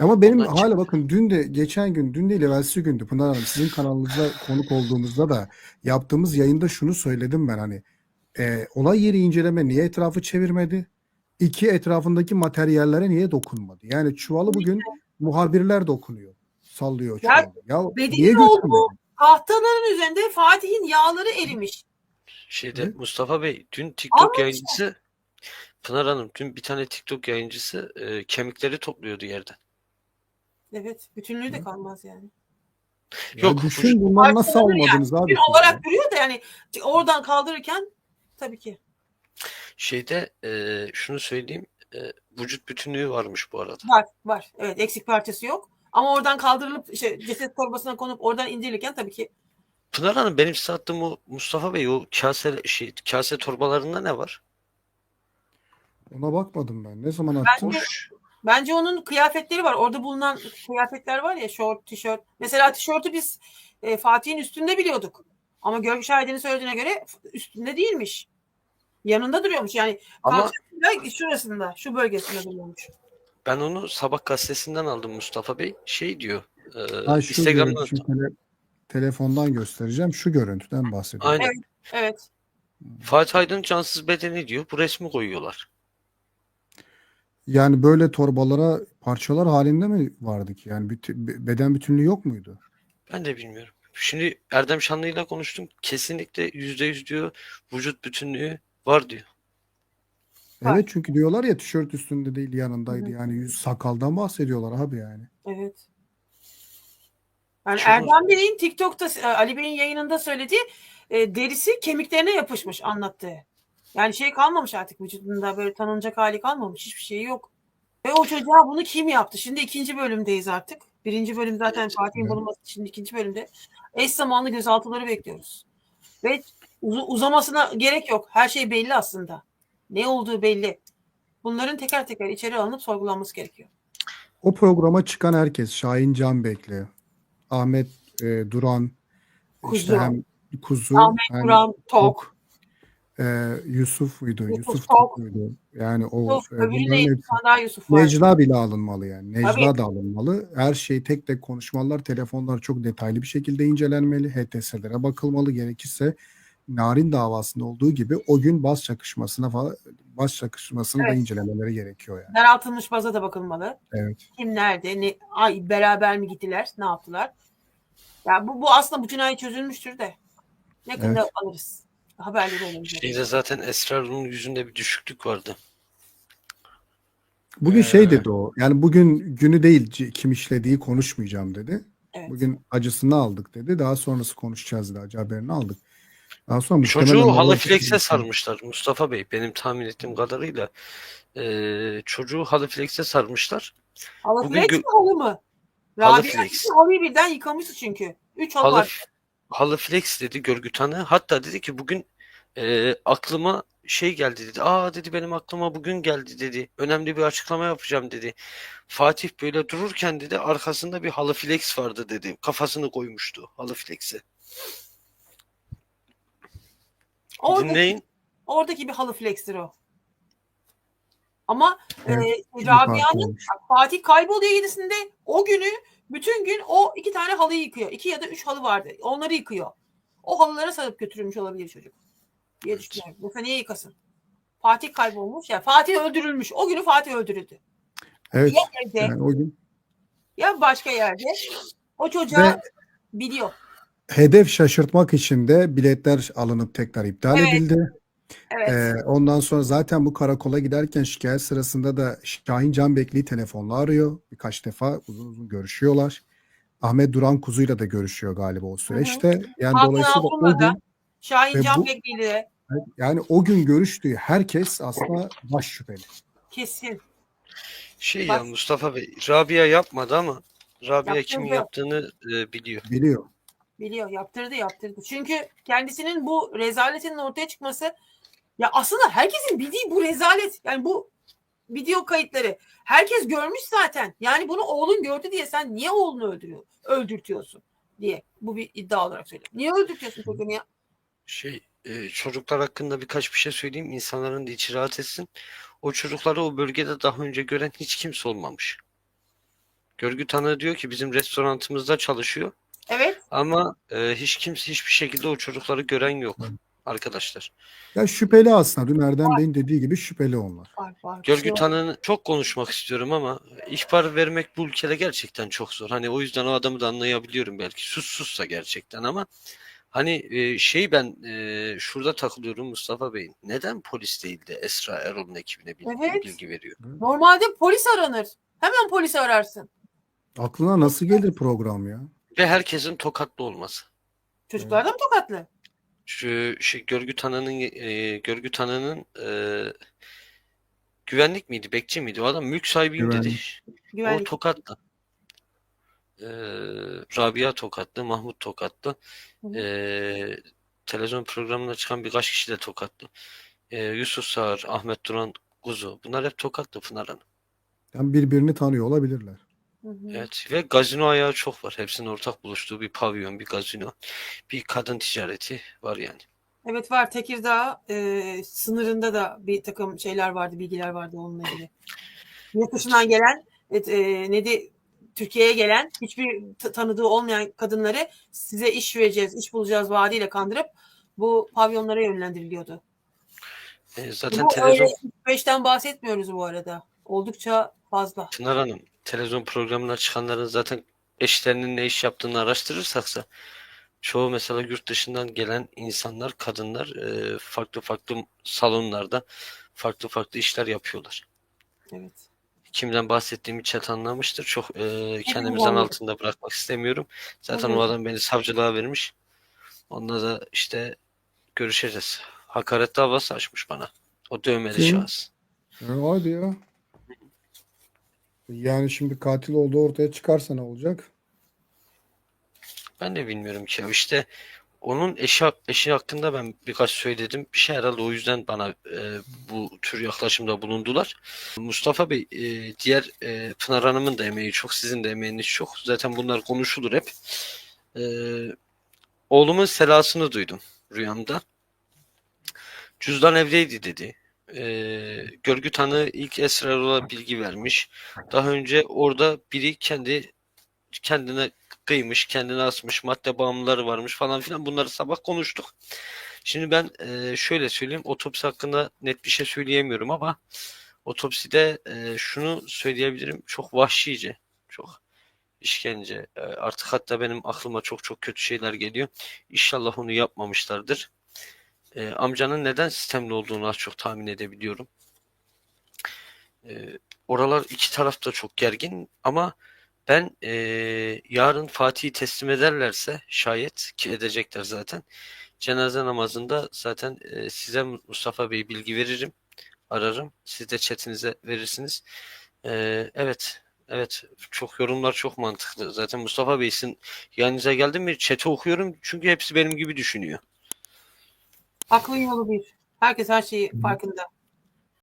Ama benim Ondan hala çıktı. bakın dün de geçen gün dün değil evvelsi gündü Pınar Hanım sizin kanalınıza konuk olduğumuzda da yaptığımız yayında şunu söyledim ben hani e, olay yeri inceleme niye etrafı çevirmedi? İki etrafındaki materyallere niye dokunmadı? Yani çuvalı bugün muhabirler dokunuyor. Sallıyor Ya, çuvalı. Ya Bedir'in niye götürmedi? tahtaların üzerinde Fatih'in yağları erimiş. Şeyde Ne? Mustafa Bey dün TikTok Anlamışlar. yayıncısı Pınar Hanım dün bir tane TikTok yayıncısı e, kemikleri topluyordu yerden. Evet. Bütünlüğü de kalmaz yani. Ya Yok, düşün bu- bunları nasıl Parçalanır yani. almadınız abi? Siz olarak duruyor da yani oradan kaldırırken tabii ki. Şeyde e, şunu söyleyeyim e, vücut bütünlüğü varmış bu arada. Var. Var. Evet. Eksik parçası yok. Ama oradan kaldırılıp işte ceset torbasına konup oradan indirilirken tabii ki Pınar Hanım benim size attığım o Mustafa Bey o kase şey kase torbalarında ne var? Ona bakmadım ben. Ne zaman attın? Bence- Bence onun kıyafetleri var. Orada bulunan kıyafetler var ya şort, tişört. Mesela tişörtü biz e, Fatih'in üstünde biliyorduk. Ama görgü şahidinin söylediğine göre üstünde değilmiş. Yanında duruyormuş. Yani Ama şurasında, şu bölgesinde duruyormuş. ben onu Sabah gazetesinden aldım Mustafa Bey. Şey diyor. E, Ha, Instagram'dan tele- telefondan göstereceğim. Şu görüntüden bahsediyorum. Aynen. Evet. Evet. Fatih Aydın cansız bedeni diyor. Bu resmi koyuyorlar. Yani böyle torbalara parçalar halinde mi vardı ki? Yani bütün, beden bütünlüğü yok muydu? Ben de bilmiyorum. Şimdi Erdem Şanlı'yla konuştum. Kesinlikle yüzde yüz diyor vücut bütünlüğü var diyor. Var. Evet çünkü diyorlar ya tişört üstünde değil yanındaydı. Hı. Yani yüz sakaldan bahsediyorlar abi yani. Evet. Yani Çok- Erdem Bey'in TikTok'ta Ali Bey'in yayınında söylediği e, derisi kemiklerine yapışmış anlattığı. Yani şey kalmamış artık vücudunda böyle tanınacak hali kalmamış. Hiçbir şey yok. Ve o çocuğa bunu kim yaptı? Şimdi ikinci bölümdeyiz artık. Birinci bölüm zaten Fatih'in bulunması için ikinci bölümde. Eş zamanlı gözaltıları bekliyoruz. Ve uz- uzamasına gerek yok. Her şey belli aslında. Ne olduğu belli. Bunların teker teker içeri alınıp sorgulanması gerekiyor. O programa çıkan herkes Şahin Canbekli, Ahmet e, Duran, Kuzu. işte hem Kuzu, Ahmet hem Duran, Tok. E, Yusuf muydu? Yusuf Yusuf Tok. Muydu? Yani o Yusuf, e, bunların hepsi- daha Yusuf var. Necla bile alınmalı yani. Necla Tabii. da alınmalı. Her şey tek tek konuşmalar, telefonlar çok detaylı bir şekilde incelenmeli. HTS'lere bakılmalı. Gerekirse Narin davasında olduğu gibi o gün bas çakışmasına falan bas çakışmasını da Evet. incelemeleri gerekiyor yani. Daraltılmış baza da bakılmalı. Evet. Kim nerede? Ne, ay beraber mi gittiler? Ne yaptılar? Ya bu, bu aslında bu cinayet çözülmüştür de. Yakında Evet. alırız. Haberleri olur. Şeyde zaten Esrar'ın yüzünde bir düşüklük vardı. Bugün Ee, şey dedi o. Yani bugün günü değil kim işlediği konuşmayacağım dedi. Evet. Bugün acısını aldık dedi. Daha sonrası konuşacağız dedi. Acı haberini aldık. Daha sonra Çocuğu flex'e sarmışlar Mustafa Bey. Benim tahmin ettiğim kadarıyla eee, çocuğu halı flex'e sarmışlar. Halı bugün flex gö- mi halı mı? Halı Rabia halıyı birden yıkamıştı çünkü. Üç halı Halı, var. Halı flex dedi görgü tanığı. Hatta dedi ki bugün eee, aklıma şey geldi dedi. Aa dedi benim aklıma bugün geldi dedi. Önemli bir açıklama yapacağım dedi. Fatih böyle dururken dedi arkasında bir halı flex vardı dedi. Kafasını koymuştu halı flex'e. Oradaki, Dinleyin. oradaki bir halı flex'tir o. Ama Evet, e, Şimdi fark Rabia'nın. Fatih kayboluyor yedisinde o günü bütün gün o iki tane halıyı yıkıyor. İki ya da üç halı vardı. Onları yıkıyor. O halılara sarıp götürülmüş olabilir çocuk. Diye düşünüyorum. Yoksa niye yıkasın? Fatih kaybolmuş. Ya Fatih öldürülmüş. O günü Fatih öldürüldü. Evet. Ya evde Yani o gün ya başka yerde. O çocuğa Ve- biliyor. hedef şaşırtmak için de biletler alınıp tekrar iptal Evet. edildi. Evet. Ee, ondan sonra zaten bu karakola giderken şikayet sırasında da Şahin Canbekli'yi telefonla arıyor. Birkaç defa uzun uzun görüşüyorlar. Ahmet Duran Kuzu'yla da görüşüyor galiba o süreçte. Yani Hakan dolayısıyla o da, gün Şahin ve Can bu- Bekli'yle de yani o gün görüştüğü herkes aslında baş şüpheli. kesin. Şey Bak- ya Mustafa Bey, Rabia yapmadı ama Rabia Yaptırdı. kimin yaptığını e, biliyor. Biliyor. Biliyor. Yaptırdı yaptırdı. Çünkü kendisinin bu rezaletinin ortaya çıkması ya aslında herkesin bildiği bu rezalet. Yani bu video kayıtları. Herkes görmüş zaten. Yani bunu oğlun gördü diye sen niye oğlunu öldürüyor, öldürtüyorsun diye. Bu bir iddia olarak söylüyorum. Niye öldürtüyorsun çocuğunu ya? Şey, e, çocuklar hakkında birkaç bir şey söyleyeyim. İnsanların da içi rahat etsin. O çocukları o bölgede daha önce gören hiç kimse olmamış. Görgü tanığı diyor ki bizim restoranımızda çalışıyor Evet. ama e, hiç kimse hiçbir şekilde o çocukları gören yok arkadaşlar. Ya şüpheli aslında. Dün Erdem Bey'in dediği gibi şüpheli onlar. Var, var. Görgü Şey- tanığını çok konuşmak istiyorum ama ihbar vermek bu ülkede gerçekten çok zor. Hani o yüzden o adamı da anlayabiliyorum belki. Sussuzsa gerçekten ama hani e, şey ben e, şurada takılıyorum Mustafa Bey. Neden polis değil de Esra Erol'un ekibine bilgi, Evet. bilgi veriyor? Normalde polis aranır. Hemen polisi ararsın. Aklına nasıl gelir program ya? Ve herkesin tokatlı olması. Çocuklar da mı tokatlı? Şu şey görgü tanığının e, görgü tanığının e, güvenlik miydi, bekçi miydi? O adam mülk sahibiyim dedi. Güvenlik. O Güvenlik. tokatlı. Ee, Rabia tokatlı, Mahmut tokatlı. Hı hı. Ee, televizyon programına çıkan birkaç kişi de tokatlı. Ee, Yusuf Sağır, Ahmet Duran Kuzu. Bunlar hep tokatlı Pınar Hanım. Yani birbirini tanıyor olabilirler. Hı hı. Evet ve gazino ayağı çok var. Hepsinin ortak buluştuğu bir pavyon, bir gazino, bir kadın ticareti var yani. Evet var. Tekirdağ e, sınırında da bir takım şeyler vardı, bilgiler vardı onunla ilgili. Yurt dışından gelen, et, e, ne de Türkiye'ye gelen, hiçbir tanıdığı olmayan kadınları size iş vereceğiz, iş bulacağız vaadiyle kandırıp bu pavyonlara yönlendiriliyordu. Ee, zaten bu televizyon öyle 5'ten bahsetmiyoruz bu arada. Oldukça fazla. Pınar Hanım, televizyon programına çıkanların zaten eşlerinin ne iş yaptığını araştırırsaksa çoğu mesela yurt dışından gelen insanlar, kadınlar e, farklı farklı salonlarda farklı farklı işler yapıyorlar. Evet. Kimden bahsettiğimi chat anlamıştır. Çok e, kendimizden altında bırakmak istemiyorum. Zaten Evet. o adam beni savcılığa vermiş. Onunla da işte görüşeceğiz. Hakaret davası açmış bana. O dövmeli Kim? şahıs. Hadi ya. Yani şimdi katil olduğu ortaya çıkarsa ne olacak? Ben de bilmiyorum ki ya işte onun eşi, eşi hakkında ben birkaç söyledim. Bir şey herhalde o yüzden bana e, bu tür yaklaşımda bulundular. Mustafa Bey, e, diğer e, Pınar Hanım'ın da emeği çok, sizin de emeğiniz çok. Zaten bunlar konuşulur hep. E, oğlumun selasını duydum rüyamda. Cüzdan evdeydi dedi. E, görgü tanığı ilk Esra Erol'a bilgi vermiş. Daha önce orada biri kendi kendine kıymış, kendine asmış, madde bağımlıları varmış falan filan bunları sabah konuştuk. Şimdi ben e, şöyle söyleyeyim, otopsi hakkında net bir şey söyleyemiyorum ama otopside e, şunu söyleyebilirim, çok vahşice, çok işkence. E, artık hatta benim aklıma çok çok kötü şeyler geliyor. İnşallah onu yapmamışlardır. E, amcanın neden sistemli olduğunu az çok tahmin edebiliyorum. E, oralar iki taraf da çok gergin ama ben eee, yarın Fatih'i teslim ederlerse şayet ki edecekler zaten. Cenaze namazında zaten eee, size Mustafa Bey bilgi veririm. Ararım. Siz de chatinize verirsiniz. Eee, evet. Evet. Çok yorumlar çok mantıklı. Zaten Mustafa Bey sizin yanınıza geldim mi chat'i okuyorum. Çünkü hepsi benim gibi düşünüyor. Aklın yolu bir. Herkes her şeyi farkında.